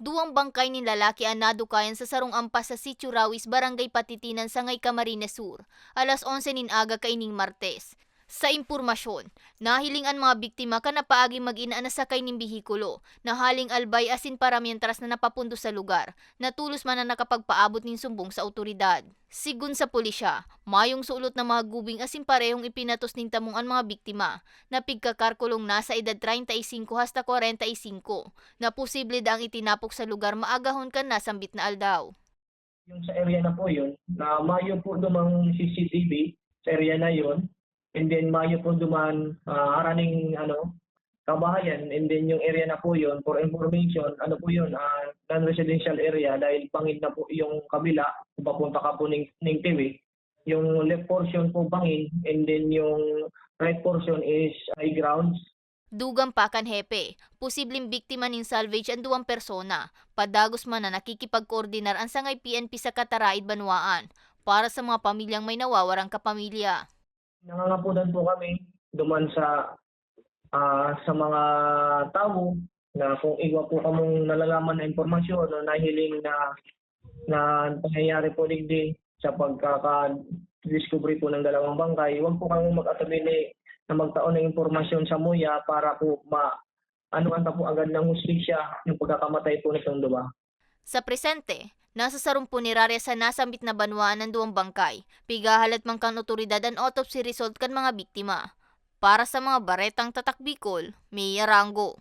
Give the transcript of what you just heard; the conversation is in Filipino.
Duwang bangkay ni lalaki ang nadukayan sa sarong ampas sa Sitio Rawis, Barangay Patitinan, Sangay, Camarines Sur. Alas 11 nin aga kaining Martes. Sa impormasyon, nahiling ang mga biktima ka na paagi mag-ina na sakay ning bihikulo, na haling albay asin paramientras na napapundo sa lugar, natulos man na nakapagpaabot ning sumbong sa otoridad. Sigun sa pulisya, mayong sulot na mga gubing asin parehong ipinatos ning tamong ang mga biktima, na pigkakarkulong nasa edad 35 hasta 45, na posible daang itinapok sa lugar maagahon kan nasambit na aldaw. yung sa area na po yun, na mayo po dumang CCTV sa area na yun, and then mayo po duman uh, araning ano, kabahayan, and then yung area na po yun, for information, ano po yun, ah, non-residential area dahil bangin na po yung kabila, kung papunta ka po ng, ng TV, yung left portion po bangin, and then yung right portion is high grounds, Dugang pakan hepe, posibleng biktima ning salvage ang duwang persona. Padagos man na nakikipagkoordinar ang sangay PNP sa Kataraid Banwaan para sa mga pamilyang may nawawarang kapamilya. Nangangapunan po kami duman sa ah, sa mga tao na kung iwa po kamong nalalaman na impormasyon o nahiling na na pangyayari po digdi sa pagkaka-discovery po ng dalawang bangkay, huwag po kang mag-atabili na magtaon ng impormasyon sa MUYA para po ma ano po agad ng hustisya yung pagkakamatay po nitong dua. Sa presente, nasa sarumpo ni Rarya sa nasambit na banwaan ng duwang bangkay. Pigahalat man kan otoridad ang autopsy result kan mga biktima. Para sa mga baretang tatak Bicol, Mia Rango.